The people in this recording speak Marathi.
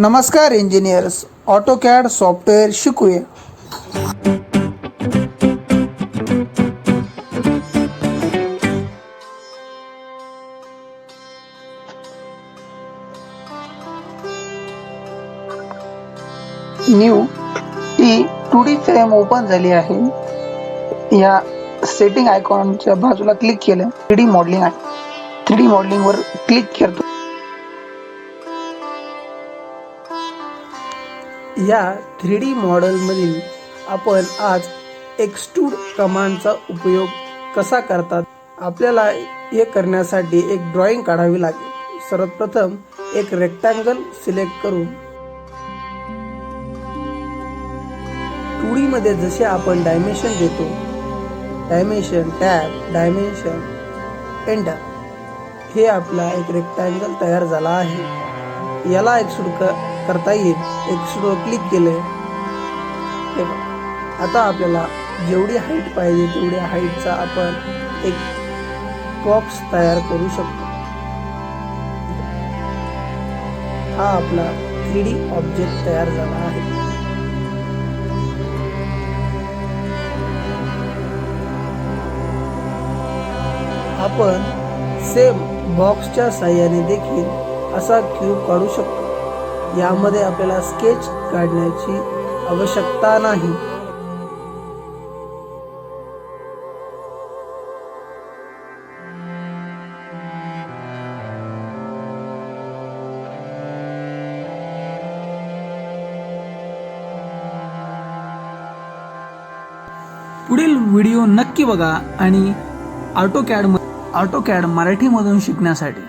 नमस्कार इंजिनियर्स ऑटोकॅड सॉफ्टवेअर शिकूया. न्यू ही टू डी फ्रेम ओपन झाली आहे. या सेटिंग आयकॉनच्या बाजूला क्लिक केलं. थ्री डी मॉडेलिंग आहे. थ्री डी मॉडेलिंगवर क्लिक करतो. या थ्री डी मॉडेलमधील आपण आज एक्सट्रूड कमांडचा उपयोग कसा करतात आपल्याला हे करण्यासाठी एक ड्रॉइंग काढावी लागेल. सर्वप्रथम एक रेक्टँगल सिलेक्ट करून टू मध्ये जसे आपण डायमेन्शन देतो डायमेन्शन टॅब डायमेन्शन एंटर हे आपला एक रेक्टँगल तयार झाला आहे. याला एक क करता येईल. एक्सट्रूडवर क्लिक केलं हे आता आपल्याला जेवढी हाईट पाहिजे तेवढ्या हाईटचा आपण एक बॉक्स तयार करू शकतो. हा आपला थ्री डी ऑब्जेक्ट तयार झाला आहे. आपण सेम बॉक्सच्या साह्याने देखील असा क्यूब काढू शकतो. यामध्ये आपल्याला स्केच काढण्याची आवश्यकता नाही. पुढील व्हिडिओ नक्की बघा आणि ऑटोकॅड ऑटोकॅड मराठीमधून शिकण्यासाठी.